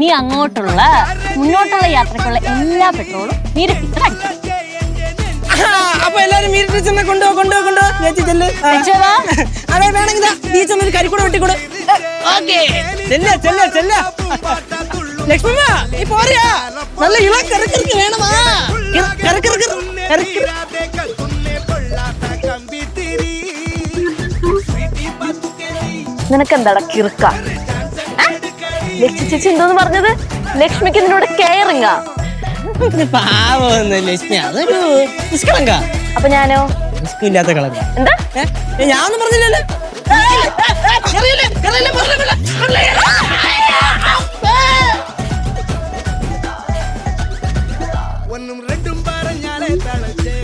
ഇനി അങ്ങോട്ടുള്ള മുന്നോട്ടുള്ള യാത്രക്കുള്ള എല്ലാ പെട്രോളും ആ, അപ്പൊ എല്ലാരും മീരി ടീച്ചറിനെ കൊണ്ടുപോ കൊണ്ടുപോ കൊണ്ടുപോ ചേച്ചി ചെല്ല്. അതെ വേണമെങ്കിൽ ടീച്ചർ ഒരു കരിക്കൂടെ വെട്ടിക്കൂടെ. ചെല്ല ചെല്ല ചെല്ല. ലക്ഷ്മമ്മ നീ പോരാ. നല്ല ഇളം കറക്കറക്ക് വേണമാ കറക്കറക്ക് കറക്കറ നിനക്ക് എന്താടാ കിറുക്ക? ലക്ഷ്മി ചേച്ചി എന്തോന്ന് പറഞ്ഞത്? ലക്ഷ്മിക്ക് നിന്നോട് കെയറിങ്ങാ? പാവമൊന്നും ലക്ഷ്മി അതൊരു നിഷ്കളങ്ക. അപ്പൊ ഞാനോ? ഇല്ലാത്ത കളങ്ക എന്താ? ഞാൻ പറഞ്ഞില്ലല്ലോ. ഒന്നും രണ്ടും പറഞ്ഞാലേ തളച്ചേ.